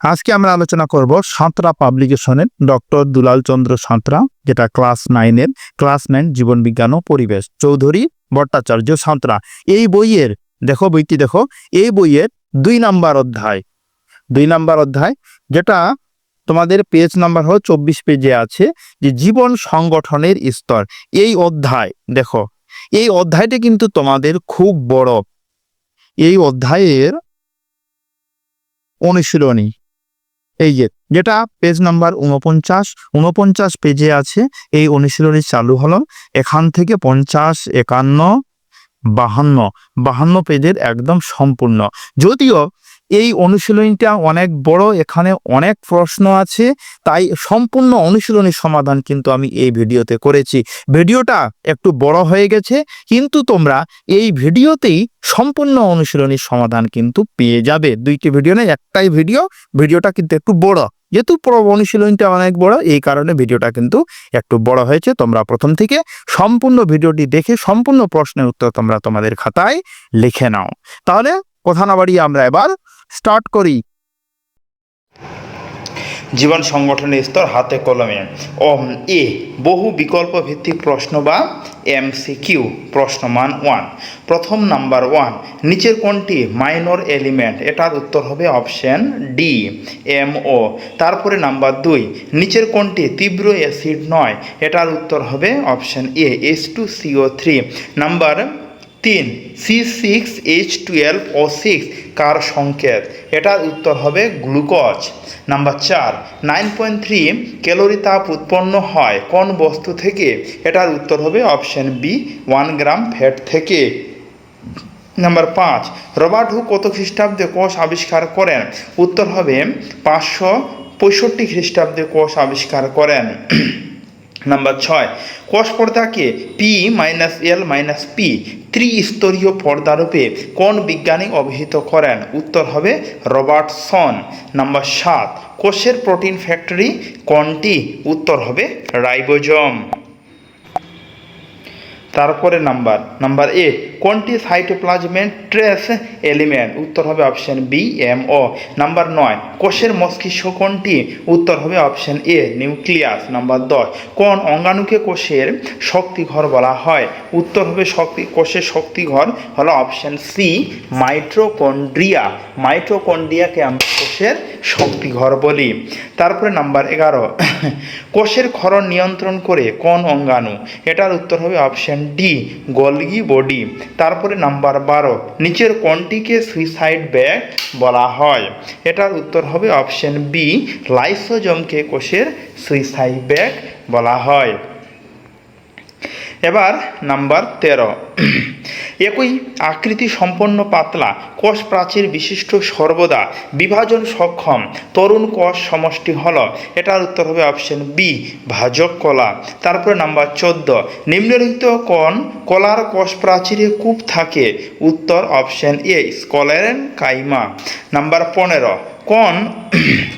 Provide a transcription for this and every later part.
আজকে আমরা আলোচনা করব সাঁতরা পাবলিকেশনের ডক্টর দুলাল চন্দ্র সাঁতরা, যেটা ক্লাস নাইনের, ক্লাস নাইন জীবন বিজ্ঞান ও পরিবেশ, চৌধুরী ভট্টাচার্য সাঁতরা। এই বইয়ের, দেখো বইটি দেখো, এই বইয়ের দুই নাম্বার অধ্যায়। দুই নাম্বার অধ্যায়, যেটা তোমাদের পেজ নাম্বার হলো চব্বিশ পেজে আছে, যে জীবন সংগঠনের স্তর। এই অধ্যায়, দেখো, এই অধ্যায়টা কিন্তু তোমাদের খুব বড়। এই অধ্যায়ের অনুশীলনী এই যে, যেটা পেজ নাম্বার উনপঞ্চাশ উনপঞ্চাশ পেজে আছে, এই অনুশীলনী চালু হলো এখান থেকে পঞ্চাশ, একান্ন, বাহান্ন বাহান্ন পেজের একদম সম্পূর্ণ। যদিও এই অনুশীলনীটা অনেক বড়, এখানে অনেক প্রশ্ন আছে, তাই সম্পূর্ণ অনুশীলনীর সমাধান কিন্তু আমি এই ভিডিওতে করেছি। ভিডিওটা একটু বড় হয়ে গেছে, কিন্তু তোমরা এই ভিডিওতেই সম্পূর্ণ অনুশীলনীর সমাধান কিন্তু পেয়ে যাবে। দুইটি ভিডিও নেই একটাই ভিডিও, ভিডিওটা কিন্তু একটু বড়। যেহেতু অনুশীলনটা অনেক বড়, এই কারণে ভিডিওটা কিন্তু একটু বড় হয়েছে। তোমরা প্রথম থেকে সম্পূর্ণ ভিডিওটি দেখে সম্পূর্ণ প্রশ্নের উত্তর তোমরা তোমাদের খাতায় লিখে নাও। তাহলে কথা না বাড়িয়ে আমরা এবার স্টার্ট করি। জীবন সংগঠনের স্তর হাতে কলমে। অম এ, বহু বিকল্প ভিত্তিক প্রশ্ন বা এমসিকিউ প্রশ্নমান ওয়ান। প্রথম নাম্বার ওয়ান, নিচের কোনটি মাইনর এলিমেন্ট? এটার উত্তর হবে অপশন ডি এম ও তারপরে নাম্বার দুই, নিচের কোনটি তীব্র অ্যাসিড নয়? এটার উত্তর হবে option A, S two C O three. Number তিন, C six, H twelve O six, কার সংকেত? এটার উত্তর হবে গ্লুকোজ। নাম্বার চার, নাইন পয়েন্ট থ্রি ক্যালোরি তাপ উৎপন্ন হয় কোন বস্তু থেকে? এটার উত্তর হবে option B, one gram fat থেকে। নাম্বার পাঁচ, রবার্ট হু কত খ্রিস্টাব্দে কোষ আবিষ্কার করেন? উত্তর হবে পাঁচশো পঁয়ষট্টি খ্রিস্টাব্দে কোষ আবিষ্কার করেন। নাম্বার ছয়, কোষ পর্দাকে P minus L minus P ত্রিস্তরীয় পর্দারূপে কোন বিজ্ঞানী অভিহিত করেন? উত্তর হবে রবার্টসন। নাম্বার সাত, কোষের প্রোটিন ফ্যাক্টরি কোনটি? উত্তর হবে রাইবোজম। তারপরে নাম্বার নাম্বার এইট কোনটি সাইটোপ্লাজমের ট্রেস এলিমেন্ট উত্তর হবে option B M O number নয়, কোষের মস্তিষ্ক কোনটি? উত্তর হবে অপশন এ নিউক্লিয়াস নাম্বার দশ, কোন অঙ্গাণুকে কোষের শক্তিঘর বলা হয়? উত্তর হবে শক্তি, কোষের শক্তিঘর হলো অপশন সি মাইট্রোকন্ড্রিয়া মাইট্রোকন্ড্রিয়াকে আমরা কোষের শক্তিঘর বলি। তারপরে নাম্বার এগারো, কোষের ক্ষরণ নিয়ন্ত্রণ করে কোন অঙ্গাণু? এটার উত্তর হবে অপশন ডি গলগি বডি। তারপরে নাম্বার বারো, নিচের কোনটিকে সুইসাইড ব্যাগ বলা হয়? এটার উত্তর হবে অপশন বি লাইসোজমকে কোষের সুইসাইড ব্যাগ বলা হয়। এবার নাম্বার তেরো। একই আকৃতি সম্পন্ন পাতলা কোষ প্রাচীর বিশিষ্ট সর্বদা বিভাজন সক্ষম তরুণ কোষ সমষ্টি হল। এটার উত্তর হবে অপশন বি ভাজক কলা। তারপরে নাম্বার চোদ্দ, নিম্নলিখিত কোন কলার কোষ প্রাচীরে কূপ থাকে। উত্তর option A sclerenchyma. Number পনেরো কোন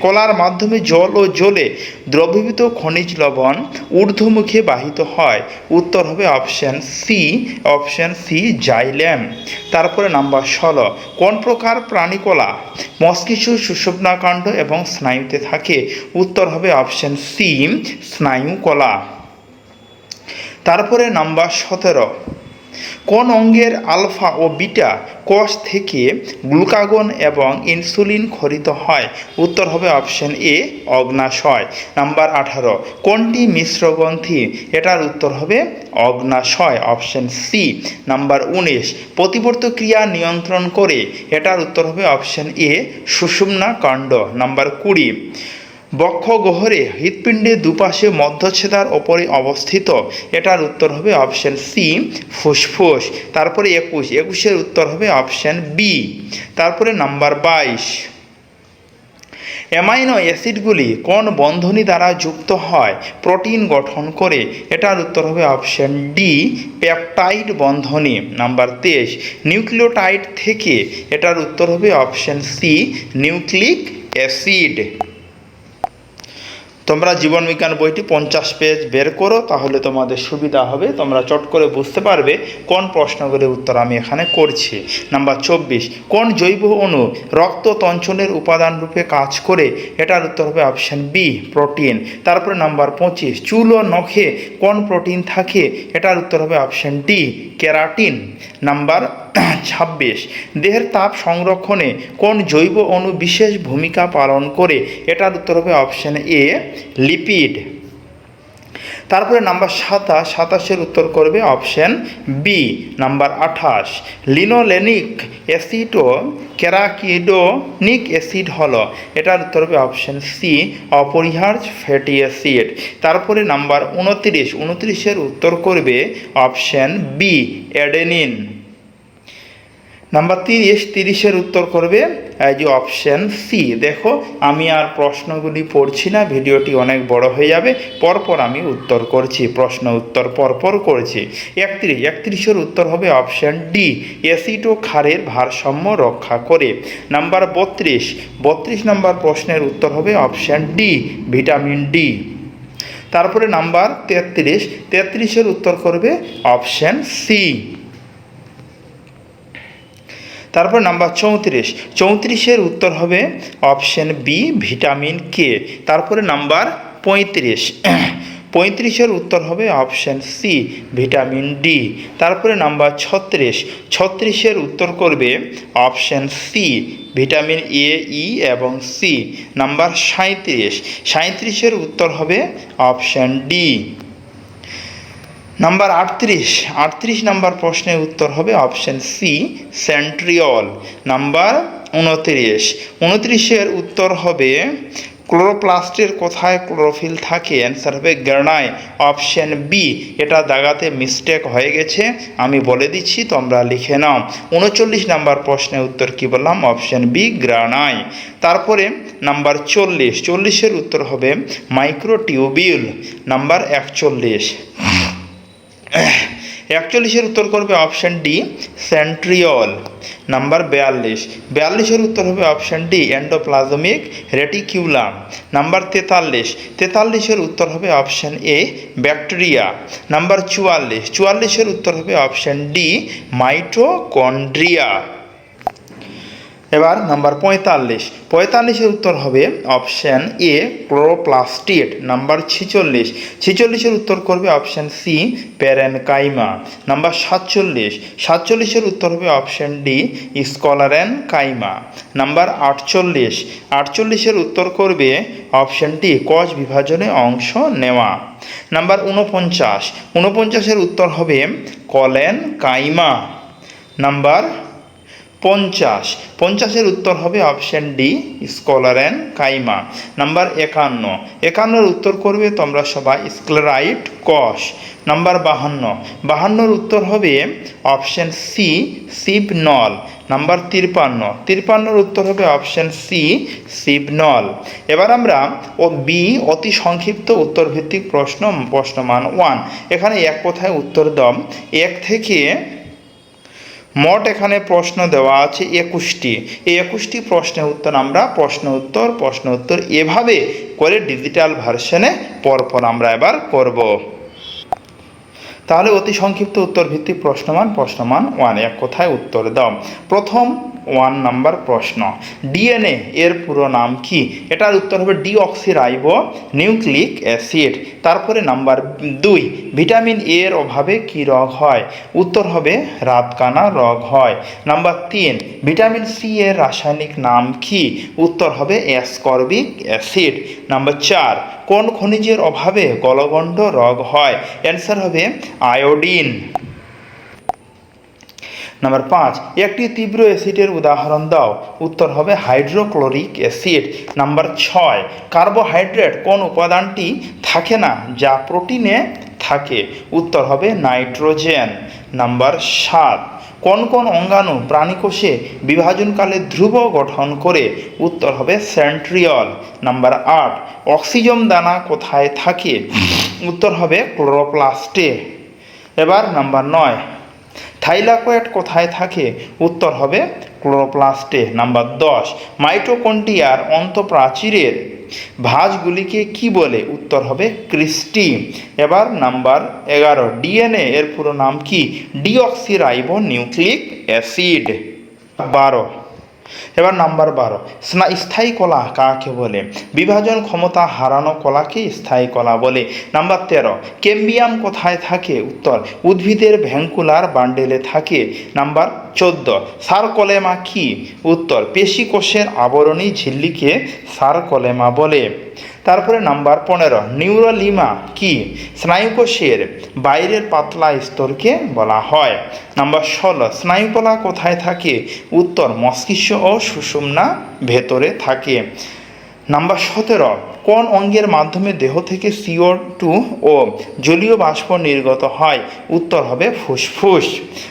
কলার মাধ্যমে জল ও জলে দ্রবীভূত খনিজ লবণ ঊর্ধ্বমুখে বাহিত হয়। উত্তর হবে option C option C xylem তারপরে নাম্বার ষোলো, কোন প্রকার প্রাণী প্রাণীকলা? মস্তিষ্ক সুষুপ্নাকাণ্ড এবং স্নায়ুতে থাকে। উত্তর হবে অপশন সি স্নায়ু কলা তারপরে নাম্বার সতেরো কোন অঙ্গের আলফা ও বিটা কোষ থেকে গ্লুকাগন এবং ইনসুলিন খরিত হয়? উত্তর হবে অপশন এ, অগ্নাশয়। নাম্বার আঠারো, কোনটি মিশ্রগ্রন্থি এটার উত্তর হবে অগ্নাশয়, অপশন সি। নাম্বার উনিশ, প্রতিবর্ত ক্রিয়া নিয়ন্ত্রণ করে? এটার উত্তর হবে অপশন এ, সুষুম্না কাণ্ড। নাম্বার কুড়ি বক্ষ গহরে হৃৎপিণ্ডের দুপাশে মধ্যচ্ছেদার ওপরে অবস্থিত। এটার উত্তর হবে অপশন সি, ফুসফুস। তারপরে একুশ। একুশের উত্তর হবে অপশন বি। তারপরে নাম্বার বাইশ। অ্যামাইনো অ্যাসিডগুলি কোন বন্ধনী দ্বারা যুক্ত হয়? প্রোটিন গঠন করে। এটার উত্তর হবে অপশন ডি, পেপটাইড বন্ধনী। নাম্বার তেইশ। নিউক্লিওটাইড থেকে। এটার উত্তর হবে অপশন সি, নিউক্লিক অ্যাসিড। তোমরা জীবন বিজ্ঞান বইটি পঞ্চাশ পেজ বের করো, তাহলে তোমাদের সুবিধা হবে। তোমরা চট করে বুঝতে পারবে কোন প্রশ্নগুলির উত্তর আমি এখানে করছি। নাম্বার চব্বিশ, কোন জৈব অণু রক্ত তঞ্চনের উপাদান রূপে কাজ করে? এটার উত্তর হবে অপশান বি প্রোটিন তারপরে নাম্বার পঁচিশ, চুল ও নখে কোন প্রোটিন থাকে? এটার উত্তর হবে অপশান ডি কেরাটিন নাম্বার ছাব্বিশ। দেহের তাপ সংরক্ষণে কোন জৈব অণু বিশেষ ভূমিকা পালন করে? এটার উত্তর হবে অপশান এ লিপিড তারপরে নাম্বার সাতাশ, সাতাশের উত্তর করবে অপশান বি নাম্বার আঠাশ। লিনোলেনিক অ্যাসিড ও ক্যারাকিডোনিক অ্যাসিড হলো। এটার উত্তর হবে অপশান সি অপরিহার্য ফ্যাটি অ্যাসিড তারপরে নাম্বার উনত্রিশ, উনত্রিশের উত্তর করবে অপশান বি অ্যাডেনিন নাম্বার তিরিশ তিরিশের উত্তর করবে যে অপশান সি দেখো, আমি আর প্রশ্নগুলি পড়ছি না, ভিডিওটি অনেক বড় হয়ে যাবে, পরপর আমি উত্তর করছি, প্রশ্ন উত্তর পরপর করছি। একত্রিশ, একত্রিশের উত্তর হবে অপশান ডি অ্যাসিড ও ক্ষারের ভারসাম্য রক্ষা করে। নাম্বার বত্রিশ বত্রিশ নাম্বার প্রশ্নের উত্তর হবে অপশান ডি ভিটামিন ডি তারপরে নাম্বার তেত্রিশ, তেত্রিশের উত্তর করবে অপশান সি তারপর নাম্বার চৌত্রিশ। চৌত্রিশের উত্তর হবে অপশন বি ভিটামিন কে তারপরে নাম্বার পঁয়ত্রিশ। পঁয়ত্রিশের উত্তর হবে অপশন সি ভিটামিন ডি তারপরে নাম্বার ছত্রিশ। ছত্রিশের উত্তর করবে option C vitamin A E এবং সি নাম্বার সাঁত্রিশ সাঁত্রিশের উত্তর হবে অপশন ডি নাম্বার আটত্রিশ। আটত্রিশ নাম্বার প্রশ্নের উত্তর হবে অপশন সি সেন্ট্রিয়ল নাম্বার উনত্রিশ। উনত্রিশের উত্তর হবে ক্লোরোপ্লাস্টের কোথায় ক্লোরোফিল থাকে? অ্যান্সার হবে গ্রানায় অপশন বি এটা দাগাতে মিস্টেক হয়ে গেছে, আমি বলে দিচ্ছি, তোমরা লিখে নাও। উনচল্লিশ নাম্বার প্রশ্নের উত্তর কি বললাম? অপশন বি গ্রানাই তারপরে নাম্বার চল্লিশ। চল্লিশের উত্তর হবে মাইক্রোটিউবিউল নাম্বার একচল্লিশ। একচল্লিশের উত্তর করবে অপশান ডি সেন্ট্রিয়ল নাম্বার বিয়াল্লিশ. বিয়াল্লিশের উত্তর হবে option D endoplasmic reticulum number তেতাল্লিশ. তেতাল্লিশের উত্তর হবে অপশান এ ব্যাকটেরিয়া নাম্বার চুয়াল্লিশ. চুয়াল্লিশের উত্তর হবে অপশান ডি মাইটোকন্ড্রিয়া এবার নাম্বার পঁয়তাল্লিশ। পঁয়তাল্লিশের উত্তর হবে অপশান এ ক্লোরোপ্লাস্টিড নাম্বার ছিচল্লিশ। ছিচল্লিশের উত্তর করবে অপশান সি, প্যারেনকাইমা। নাম্বার সাতচল্লিশ। সাতচল্লিশের উত্তর হবে option D sclerenchyma number আটচল্লিশ। আটচল্লিশের উত্তর করবে অপশান ডি কজ বিভাজনে অংশ নেওয়া। নাম্বার উনপঞ্চাশ উনপঞ্চাশের উত্তর হবে কলেন কাইমা নাম্বার পঞ্চাশ। পঞ্চাশের উত্তর হবে option D sclerenchyma. Number একান্ন। একান্নর উত্তর করবে তোমরা সবাই স্ক্লেরাইট কষ। নাম্বার বাহান্ন। বাহান্নর উত্তর হবে অপশান সি সিবনল নাম্বার তিরপান্ন। তিরপান্নর উত্তর হবে অপশান সি সিবনল এবার আমরা ও বি অতি সংক্ষিপ্ত উত্তরভিত্তিক প্রশ্ন, প্রশ্নমান ওয়ান এখানে এক কথায় উত্তর দাম এক থেকে মোট এখানে প্রশ্ন দেওয়া আছে একুশটি। এই একুশটি প্রশ্নের উত্তর আমরা প্রশ্ন উত্তর প্রশ্ন উত্তর এভাবে করে ডিজিটাল ভার্সনে পরপর আমরা এবার করব। তাহলে অতি সংক্ষিপ্ত উত্তর ভিত্তিক প্রশ্নমান প্রশ্নমান ওয়ান এক কথায় উত্তর দাও। প্রথম ওয়ান নাম্বার প্রশ্ন। ডিএনএ এর পুরো নাম কি? এটার উত্তর হবে ডিঅক্সিরাইবো নিউক্লিক অ্যাসিড। তারপরে নাম্বার দুই, ভিটামিন এ এর অভাবে কি রোগ হয়? উত্তর হবে রাতকানা রোগ হয়। নাম্বার তিন, ভিটামিন সি এর রাসায়নিক নাম কি? উত্তর হবে অ্যাসকর্বিক অ্যাসিড। নাম্বার চার, কোন খনিজের অভাবে গলগণ্ড রোগ হয়? অ্যান্সার হবে আয়োডিন। নাম্বার পাঁচ, একটি তীব্র অ্যাসিডের উদাহরণ দাও। উত্তর হবে হাইড্রোক্লোরিক অ্যাসিড। নাম্বার ছয়, কার্বোহাইড্রেট কোন উপাদানটি থাকে না যা প্রোটিনে থাকে? উত্তর হবে নাইট্রোজেন। নাম্বার সাত, কোন কোন অঙ্গাণু প্রাণীকোষে বিভাজনকালে ধ্রুব গঠন করে? উত্তর হবে সেন্ট্রিয়ল। নাম্বার আট অক্সিজম দানা কোথায় থাকে? উত্তর হবে ক্লোরোপ্লাস্টে। এবার নাম্বার নয় থাইলাকয়েড কোথায় থাকে? উত্তর হবে ক্লোরোপ্লাস্টে। নাম্বার দশ মাইটোকন্ডিয়ার অন্তঃপ্রাচীরের ভাঁজগুলিকে কি বলে? উত্তর হবে ক্রিস্টি এবার নাম্বার এগারো, ডিএনএ এর পুরো নাম কি? Deoxyribonucleic acid. বারো এবার নাম্বার বারো। স্থায়ী কলা কাকে বলে? বিভাজন ক্ষমতা হারানো কলাকে স্থায়ী কলা বলে। নাম্বার তেরো, কেম্বিয়াম কোথায় থাকে? উত্তর, উদ্ভিদের ভ্যাঙ্কুলার বান্ডেলে থাকে। নাম্বার চোদ্দ, সারকলেমা কি? উত্তর, পেশিকোষের আবরণী ঝিল্লিকে সারকলেমা বলে। তারপরে নাম্বার পনেরো, নিউরোলিমা কি? স্নায়ুকোষের বাইরের পাতলা স্তরকে বলা হয়। নাম্বার ষোলো, স্নায়ুকলা কোথায় থাকে? উত্তর, মস্তিষ্ক ও সুষুম্না ভেতরে থাকে। নাম্বার সতেরো, কোন অঙ্গের মাধ্যমে দেহ থেকে সিও টু ও জলীয় বাষ্প নির্গত হয়? উত্তর হবে ফুসফুস।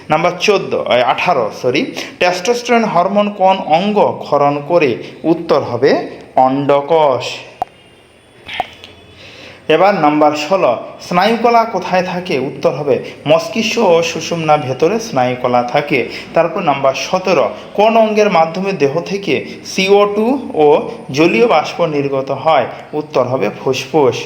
নাম্বার চোদ্দ আঠারো সরি টেস্টোস্টেরন হরমোন কোন অঙ্গ ক্ষরণ করে? উত্তর হবে অন্ডকোষ। এবার নাম্বার ষোলো, স্নায়ুকলা কোথায় থাকে? উত্তর হবে, মস্তিষ্ক ও সুষুম্না ভেতরে স্নায়ুকলা থাকে। তারপর নাম্বার সতেরো, কোন অঙ্গের মাধ্যমে দেহ থেকে সিও টু ও জলীয় বাষ্প নির্গত হয়? উত্তর হবে ফুসফুস।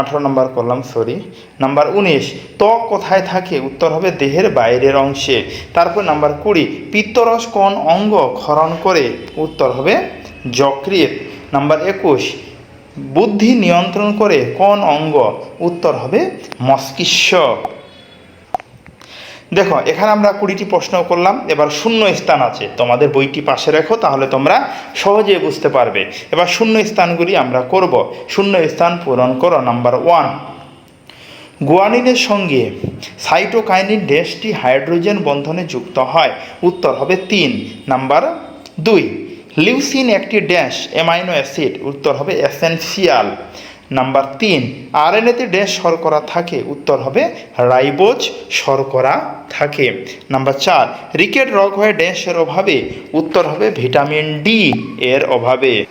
আঠারো নম্বর করলাম সরি নাম্বার উনিশ, ত্বক কোথায় থাকে? উত্তর হবে দেহের বাইরের অংশে। তারপর নাম্বার কুড়ি, পিত্তরস কোন অঙ্গ ক্ষরণ করে? উত্তর হবে যকৃত নাম্বার একুশ বুদ্ধি নিয়ন্ত্রণ করে কোন অঙ্গ? উত্তর হবে মস্তিষ্ক। দেখো, এখানে আমরা কুড়িটি প্রশ্ন করলাম, এবার শূন্য স্থান আছে। তোমাদের বইটি পাশে রাখো, তাহলে তোমরা সহজে বুঝতে পারবে। এবার শূন্য স্থানগুলি আমরা করব। শূন্য স্থান পূরণ করো, নাম্বার ওয়ান। গুয়ানিনের সঙ্গে সাইটোকাইনিন ড্যাশটি হাইড্রোজেন বন্ধনে যুক্ত হয়। উত্তর হবে তিন। নাম্বার দুই। লিউসিন একটি ড্যাশ অ্যামাইনো অ্যাসিড, উত্তর হবে এসেনশিয়াল। নাম্বার তিন, আরএনএতে ড্যাশ শর্করা থাকে, উত্তর হবে রাইবোজ শর্করা থাকে। নাম্বার চার, রিকেট রোগ হয় ড্যাশের অভাবে, উত্তর হবে ভিটামিন ডি এর অভাবে।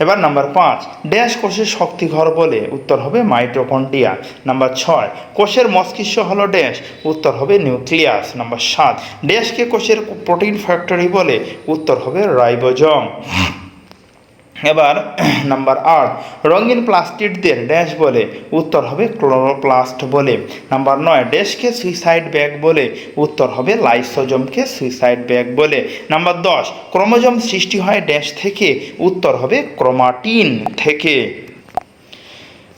এবার নাম্বার পাঁচ ড্যাশ কোষের শক্তিঘর বলে উত্তর হবে মাইটোকন্ড্রিয়া নাম্বার ছয়, কোষের মস্তিষ্ক হলো ড্যাশ উত্তর হবে নিউক্লিয়াস নাম্বার সাত ড্যাশকে কোষের প্রোটিন ফ্যাক্টরি বলে উত্তর হবে রাইবোজম এবার নাম্বার আট, রঙিন প্লাস্টিকদের ড্যাশ বলে উত্তর হবে ক্লোরোপ্লাস্ট বলে। নাম্বার নয় ড্যাশকে সুইসাইড ব্যাগ বলে উত্তর হবে লাইসোজমকে সুইসাইড ব্যাগ বলে। নাম্বার দশ, ক্রোমোজম সৃষ্টি হয় ড্যাশ থেকে উত্তর হবে ক্রোমাটিন থেকে।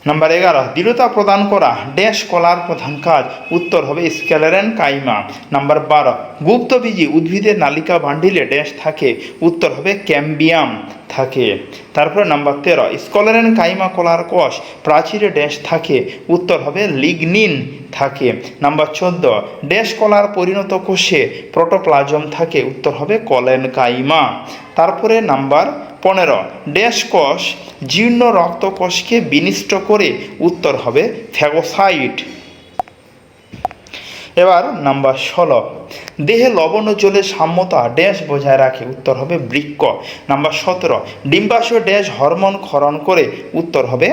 নাম্বার এগারো, দৃঢ়তা প্রদান করা ড্যাশ কলার প্রধান কাজ, উত্তর হবে স্ক্যালারেন কাইমা। নাম্বার বারো গুপ্তবীজি উদ্ভিদের নালিকা ভান্ডিলে ড্যাশ থাকে, উত্তর হবে ক্যাম্বিয়াম। থাকে। তারপরে নাম্বার তেরো, স্কলারেন কাইমা কলার কোষ প্রাচীরে ড্যাশ থাকে, উত্তর হবে লিগনিন থাকে। নাম্বার চোদ্দ, ড্যাশ কলার পরিণত কোষে প্রোটোপ্লাজম থাকে, উত্তর হবে কলেন কাইমা। তারপরে নাম্বার পনেরো, ড্যাশ কোষ জীর্ণ রক্তকোষকে বিনিষ্ট করে, উত্তর হবে ফ্যাগোসাইট। এবার নাম্বার ষোলো। দেহে লবণ ও জলের সাম্যতা ড্যাশ বজায় রাখে, উত্তর হবে বৃক্ষ নাম্বার সতেরো ডিম্বাশয় ড্যাশ হরমোন ক্ষরণ করে, উত্তর হবে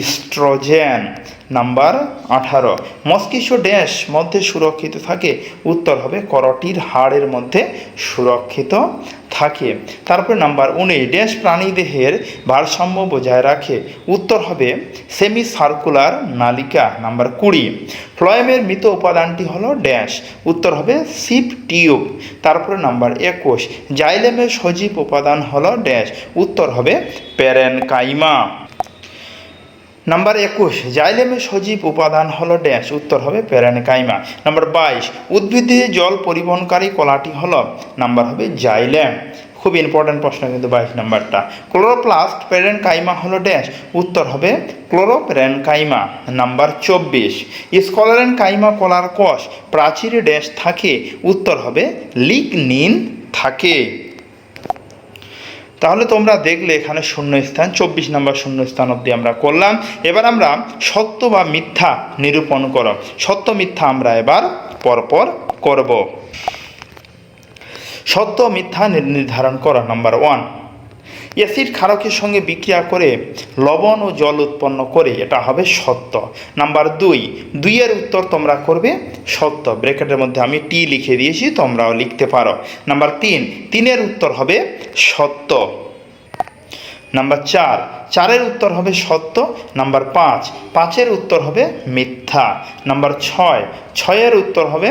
ইস্ট্রোজেন। নাম্বার আঠারো। মস্তিষ্ক ড্যাশ মধ্যে সুরক্ষিত থাকে, উত্তর হবে করটির হাড়ের মধ্যে সুরক্ষিত থাকে। তারপরে নাম্বার উনিশ, ড্যাশ প্রাণী দেহের ভারসাম্য বজায় রাখে, উত্তর হবে সেমি সার্কুলার নালিকা। নাম্বার কুড়ি, ফ্লয়েমের মৃত উপাদানটি হলো ড্যাশ, উত্তর হবে সিপ টিউব। তারপরে নাম্বার একুশ, জাইলেমের সজীব উপাদান হলো ড্যাশ, উত্তর হবে প্যারেন কাইমা নাম্বার একুশ জাইলেমের সজীব উপাদান হলো ড্যাশ, উত্তর হবে প্যারানকাইমা নাম্বার বাইশ, উদ্ভিদে জল পরিবহনকারী কলাটি হলো। নাম্বার হবে জাইলেম। খুব ইম্পর্ট্যান্ট প্রশ্ন কিন্তু বাইশ নাম্বারটা ক্লোরোপ্লাস্ট প্যারেনকাইমা হলো ড্যাশ, উত্তর হবে ক্লোরোপ্যারেনকাইমা নাম্বার চব্বিশ, স্কলারেন কাইমা কলার কোষ প্রাচীরে ড্যাশ থাকে, উত্তর হবে লিগনিন থাকে। তাহলে তোমরা দেখলে এখানে শূন্য স্থান চব্বিশ নম্বর শূন্য স্থান অব্দি আমরা করলাম। এবার আমরা সত্য বা মিথ্যা নিরূপণ করো সত্য, মিথ্যা আমরা এবার পরপর করব। সত্য, মিথ্যা নির্ধারণ করা নাম্বার ওয়ান অ্যাসিড ক্ষারকের সঙ্গে বিক্রিয়া করে লবণ ও জল উৎপন্ন করে, এটা হবে সত্য। নাম্বার দুই, দুইয়ের উত্তর তোমরা করবে সত্য। ব্রেকেটের মধ্যে আমি টি লিখে দিয়েছি, তোমরাও লিখতে পারো। নাম্বার তিন, তিনের উত্তর হবে সত্য। নাম্বার চার, চারের উত্তর হবে সত্য, নাম্বার পাঁচ, পাঁচের উত্তর হবে মিথ্যা, নাম্বার ছয়, ছয়ের উত্তর হবে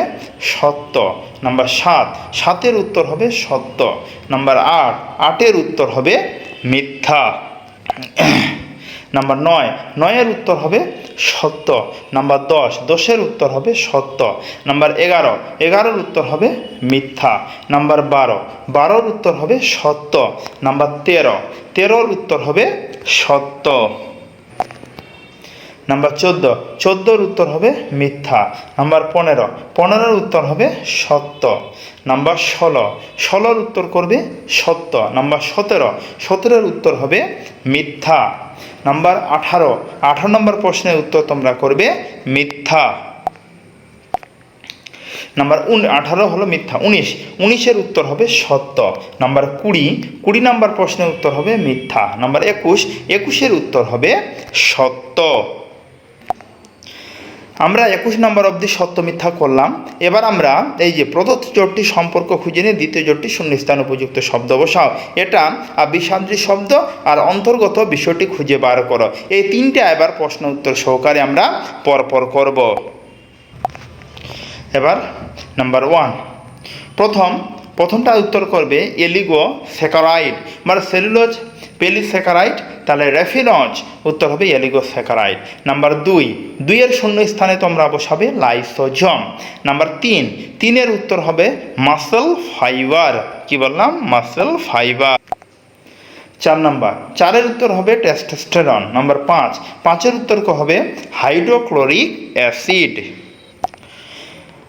সত্য, নাম্বার সাত, সাতের উত্তর হবে সত্য, নাম্বার আট, আটের উত্তর হবে মিথ্যা। নাম্বার নয়, নয়ের উত্তর হবে সত্য। নাম্বার দশ, দশের উত্তর হবে সত্য। নাম্বার এগারো, এগারোর উত্তর হবে মিথ্যা। নাম্বার বারো, বারোর উত্তর হবে সত্য। নাম্বার তেরো, তেরোর উত্তর হবে সত্য। নাম্বার চোদ্দ, চোদ্দোর উত্তর হবে মিথ্যা। নাম্বার পনেরো, পনেরোর উত্তর হবে সত্য। নাম্বার ষোলো, ষোলোর উত্তর করবে সত্য। নাম্বার সতেরো, সতেরোর উত্তর হবে মিথ্যা। নাম্বার আঠারো। আঠারো নম্বর প্রশ্নের উত্তর তোমরা করবে মিথ্যা। নাম্বার উন, আঠারো হলো মিথ্যা। উনিশ। উনিশের উত্তর হবে সত্য। নাম্বার কুড়ি কুড়ি নাম্বার প্রশ্নের উত্তর হবে মিথ্যা। নাম্বার একুশ, একুশের উত্তর হবে সত্য। আমরা একুশ নম্বর অবধি সত্য মিথ্যা করলাম। এবার আমরা এই যে প্রদত্ত জোটটি সম্পর্ক খুঁজে নিয়ে দ্বিতীয় জোটটি শূন্যস্থান উপযুক্ত শব্দ বসাও। এটা বিসাদ্রী শব্দ আর অন্তর্গত বিষয়টি খুঁজে বার করো। এই তিনটে এবার প্রশ্ন উত্তর সহকারে আমরা পরপর করব। এবার নাম্বার ওয়ান প্রথম প্রথমটা উত্তর করবে এলিগো স্যাকারাইড মানে সেলুলোজ পেলিস্যাকারাইড তাহলে রেফিনজ, উত্তর হবে এলিগো স্যাকারাইড নাম্বার দুই, দুইয়ের শূন্য স্থানে তোমরা বসাবে লাইসোজম। নাম্বার তিন, তিনের উত্তর হবে মাসেল ফাইবার। কি বললাম? Muscle fibre. চার নাম্বার, চারের উত্তর হবে টেস্টোস্টেরন। নাম্বার পাঁচ, পাঁচের উত্তর হবে হাইড্রোক্লোরিক অ্যাসিড।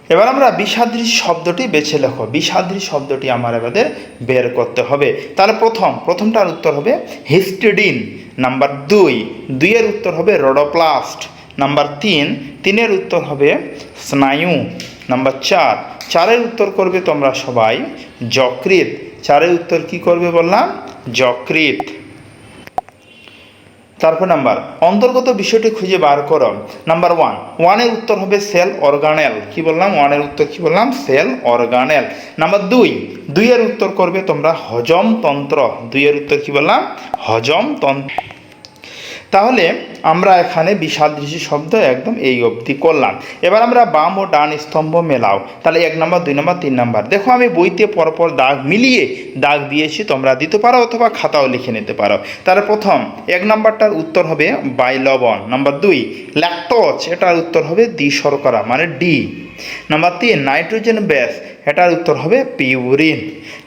এবার আমরা বিষাদ্রি শব্দটি বেছে লেখো। বিষাদ্রি শব্দটি আমার এবারে বের করতে হবে। তাহলে প্রথম, প্রথমটার উত্তর হবে হিস্টিডিন। নাম্বার দুই, দুইয়ের উত্তর হবে রডোপ্লাস্ট। নাম্বার তিন, তিনের উত্তর হবে স্নায়ু। নাম্বার চার, চারের উত্তর করবে তোমরা সবাই যকৃত চারের উত্তর কি করবে বললাম? যকৃত তারপর নাম্বার, অন্তর্গত বিষয়টি খুঁজে বার করো। নাম্বার ওয়ান ওয়ানের উত্তর হবে সেল অর্গানেল কি বললাম? ওয়ানের উত্তর কি বললাম? সেল অর্গানেল নাম্বার দুই, দুইয়ের উত্তর করবে তোমরা হজম তন্ত্র। দুইয়ের উত্তর কি বললাম? হজম তন্ত্র। তাহলে আমরা এখানে বিষাদৃশি শব্দ একদম এই অবধি করলাম। এবার আমরা বাম ও ডান স্তম্ভ মেলাও। তাহলে এক নম্বর, দুই নম্বর, তিন নম্বর। দেখো আমি বইতে পরপর দাগ মিলিয়ে দাগ দিয়েছি, তোমরা দিতে পারো অথবা খাতাও লিখে নিতে পারো। তাহলে প্রথম, এক নম্বরটার উত্তর হবে বাই বাইলবন নম্বর দুই ল্যাকটোচ এটার উত্তর হবে দ্বি শর্করা মানে ডি। নাম্বার তিন, নাইট্রোজেন ব্যাস, এটার উত্তর হবে পিউরিন।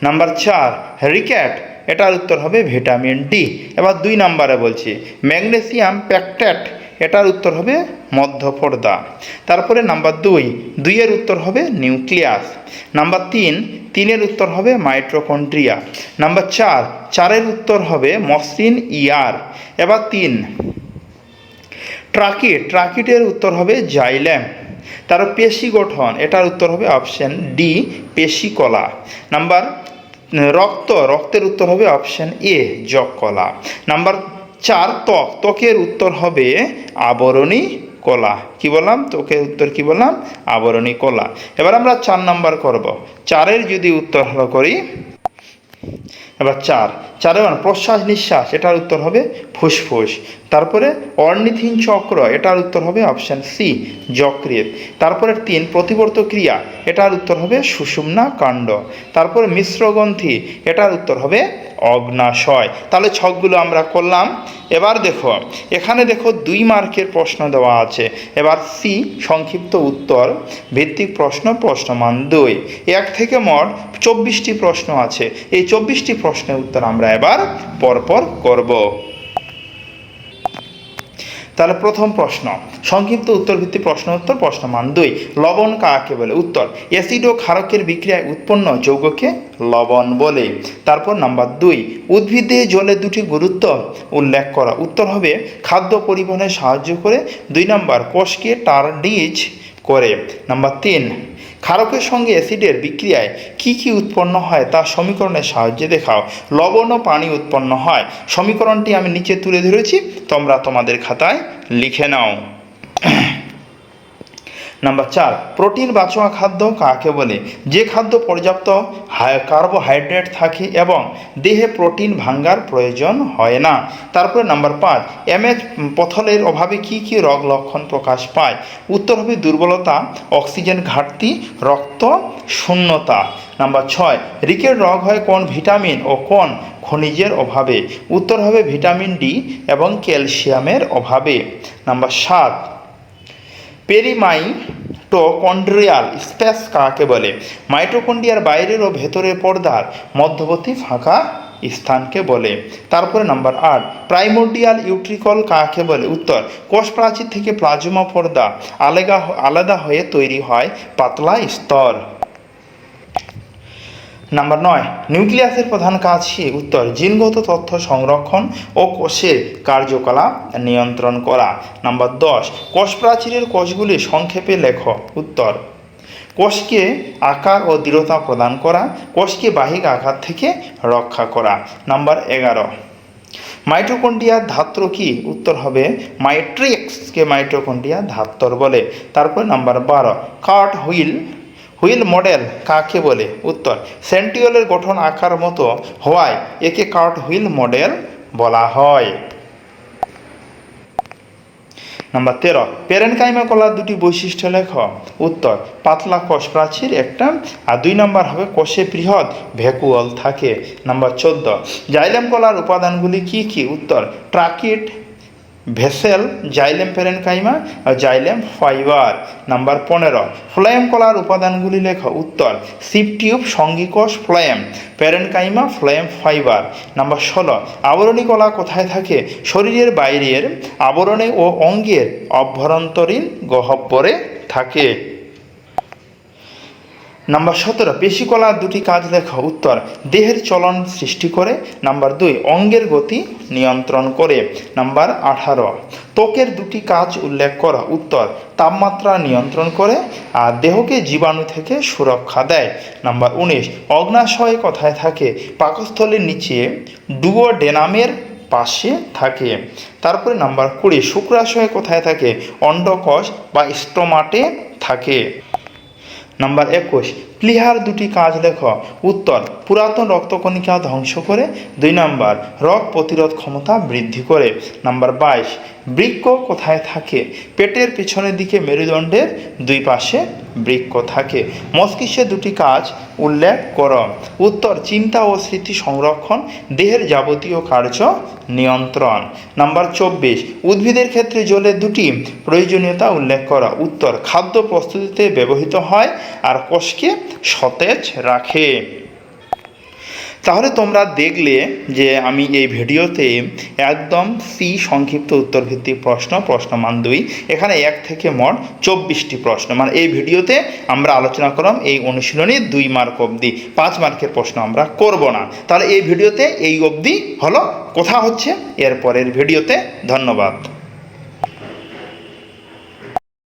নাম্বার চার, রিক্যাট এটার উত্তর হবে ভিটামিন ডি। এবার দুই নাম্বারে বলছি, ম্যাগনেসিয়াম প্যাকট্যাট এটার উত্তর হবে মধ্যপর্দা। তারপরে নাম্বার দুই, দুইয়ের উত্তর হবে নিউক্লিয়াস। নাম্বার তিন, তিনের উত্তর হবে মাইট্রোকন্ট্রিয়া নাম্বার চার, চারের উত্তর হবে মসৃণ ইয়ার। এবার তিন ট্রাকিট ট্রাকিটের উত্তর হবে জাইল্যাম তার পেশি গঠন, এটার উত্তর হবে অপশন ডি পেশিকলা নাম্বার রক্ত, রক্তের উত্তর হবে অপশন এ যকলা। নাম্বার চার, ত্বক। ত্বকের উত্তর হবে আবরণী কলা। কি বললাম? ত্বকের উত্তর কি বললাম? আবরণী কলা। এবার আমরা চার নাম্বার করব। চারের যদি উত্তর হলো করি এবার চার। চারে মান প্রশ্বাস নিঃশ্বাস, এটার উত্তর হবে ফুসফুস। তারপরে অর্নিথিন চক্র, এটার উত্তর হবে অপশান সি যকৃত তারপরে তিন, প্রতিবর্ত ক্রিয়া, এটার উত্তর হবে সুষুম্না কাণ্ড। তারপরে মিশ্রগ্রন্থি, এটার উত্তর হবে অগ্নাশয়। তাহলে ছকগুলো আমরা করলাম। এবার দেখো, এখানে দেখো দুই মার্কের প্রশ্ন দেওয়া আছে। এবার সি সংক্ষিপ্ত উত্তর, ভিত্তিক প্রশ্ন, প্রশ্নমান দুই। এক থেকে মোট চব্বিশটি প্রশ্ন আছে। এই চব্বিশটি প্রশ্নের উত্তর আমরা এবার পরপর করব। তাহলে প্রথম প্রশ্ন, সংক্ষিপ্ত উত্তর ভিত্তি প্রশ্ন উত্তর প্রশ্ন মান দুই, লবণ কাকে বলে? উত্তর অ্যাসিড ও ক্ষারকের বিক্রিয়ায় উৎপন্ন যৌগকে লবণ বলে। তারপর নাম্বার দুই, উদ্ভিদে জলে দুটি গুরুত্ব উল্লেখ করা। উত্তর হবে, খাদ্য পরিবহনে সাহায্য করে। দুই নাম্বার, কোষকে টার্ডিজ করে। নাম্বার তিন ক্ষারকের সঙ্গে অ্যাসিডের বিক্রিয়ায় কি কি উৎপন্ন হয় তা সমীকরণের সাহায্যে দেখাও। লবণ ও পানি উৎপন্ন হয়। সমীকরণটি আমি নিচে তুলে ধরেছি। তোমরা তোমাদের খাতায় লিখে নাও। নাম্বার চার, প্রোটিন বাঁচোয়া খাদ্য কাকে বলে? যে খাদ্য পর্যাপ্ত হাই- কার্বোহাইড্রেট থাকে এবং দেহে প্রোটিন ভাঙ্গার প্রয়োজন হয় না। তারপরে নাম্বার পাঁচ এমএচ পথলের অভাবে কি কি রোগ লক্ষণ প্রকাশ পায়? উত্তর হবে দুর্বলতা, অক্সিজেন ঘাটতি, রক্ত শূন্যতা। নাম্বার ছয় রিকেট রোগ হয় কোন ভিটামিন ও কোন খনিজের অভাবে? উত্তর হবে ভিটামিন ডি এবং ক্যালসিয়ামের অভাবে। নাম্বার সাত পেরিমাইটোকন্ড্রিয়াল স্পেস কাকে বলে? মাইটোকন্ড্রিয়ার বাইরের ও ভেতরের পর্দার মধ্যবর্তী ফাঁকা স্থানকে বলে। তারপরে নাম্বার আট প্রাইমোডিয়াল ইউট্রিকল কাকে বলে? উত্তর কোষ প্রাচীর থেকে প্লাজমা পর্দা আলেগা আলাদা হয়ে তৈরি হয় পাতলা স্তর। নাম্বার নয় নিউক্লিয়াসের প্রধান কাজ উত্তর, জিনগত তথ্য সংরক্ষণ ও কোষের কার্যকলাপ নিয়ন্ত্রণ করা। নাম্বার দশ কোষ প্রাচীরের কোষগুলি সংক্ষেপে লেখ। উত্তর, কোষকে আকার ও দৃঢ়তা প্রদান করা, কোষকে বাহিক আঘাত থেকে রক্ষা করা। নাম্বার এগারো মাইটোকন্ড্রিয়ার ধাত্র কি? উত্তর হবে মাইট্রিক্সকে মাইটোকন্ড্রিয়া ধাত্তর বলে। তারপর নাম্বার বারো কার্ট হুইল হুইল মডেল কাকে বলে? উত্তর সেন্টিওলের গঠন আকার মতো হওয়ায় একে কার্ট হুইল মডেল বলা হয়। নাম্বার তেরো প্যারেনকাইমা কলার দুটি বৈশিষ্ট্য লেখ। উত্তর, পাতলা কষ প্রাচীর একটা, আর দুই নম্বর হবে কষে বৃহৎ ভ্যাকুয়াল থাকে। নাম্বার চোদ্দ, জাইলেম কলার উপাদানগুলি কি কি? উত্তর, ট্রাকিট ভেসেল, জাইলেম ফেরেনকাইমা আর জাইলেম ফাইবার। নাম্বার পনেরো ফ্লায়েম কলার উপাদানগুলি লেখা উত্তর। Sieve tube, সঙ্গীকোষ phloem parenchyma phloem fibre. Number ষোলো, আবরণী কলা কোথায় থাকে? শরীরের বাইরের আবরণে ও অঙ্গের অভ্যন্তরীণ গহব্বরে থাকে। নাম্বার সতেরো, পেশিকলার দুটি কাজ লেখা উত্তর, দেহের চলন সৃষ্টি করে। নাম্বার দুই, অঙ্গের গতি নিয়ন্ত্রণ করে। নাম্বার আঠারো, ত্বকের দুটি কাজ উল্লেখ করা উত্তর, তাপমাত্রা নিয়ন্ত্রণ করে আর দেহকে জীবাণু থেকে সুরক্ষা দেয়। নাম্বার উনিশ, অগ্নাশয় কথায় থাকে, পাকস্থলের নিচে ডুওডেনামের পাশে থাকে। তারপরে নাম্বার কুড়ি, শুক্রাশয় কোথায় থাকে, অন্ডকোষ বা স্টোমাটে থাকে। নাম্বার একুশ। প্লিহার দুটি কাজ লেখ। উত্তর, পুরাতন রক্তকণিকা ধ্বংস করে। দুই নাম্বার, রোগ প্রতিরোধ ক্ষমতা বৃদ্ধি করে। নাম্বার বাইশ, বৃক্ক কোথায় থাকে? পেটের পিছনের দিকে মেরুদণ্ডের দুই পাশে বৃক্ক থাকে। মস্তিষ্কের দুটি কাজ উল্লেখ কর। উত্তর, চিন্তা ও স্মৃতি সংরক্ষণ, দেহের যাবতীয় কার্য নিয়ন্ত্রণ। নাম্বার চব্বিশ, উদ্ভিদের ক্ষেত্রে জলের দুটি প্রয়োজনীয়তা উল্লেখ করা। উত্তর, খাদ্য প্রস্তুতিতে ব্যবহৃত হয় আর কোষকে সতেজ রাখে। তাহলে তোমরা দেখলে যে আমি এই ভিডিওতে একদম সি সংক্ষিপ্ত উত্তর ভিত্তিক প্রশ্ন মান দুই, এখানে এক থেকে মোট চব্বিশটি প্রশ্ন। মানে এই ভিডিওতে আমরা আলোচনা করলাম এই অনুশীলনী দুই মার্ক অবধি, পাঁচ মার্কের প্রশ্ন আমরা করব না। তাহলে এই ভিডিওতে এই অবধি হলো। কথা হচ্ছে এরপরের ভিডিওতে। ধন্যবাদ।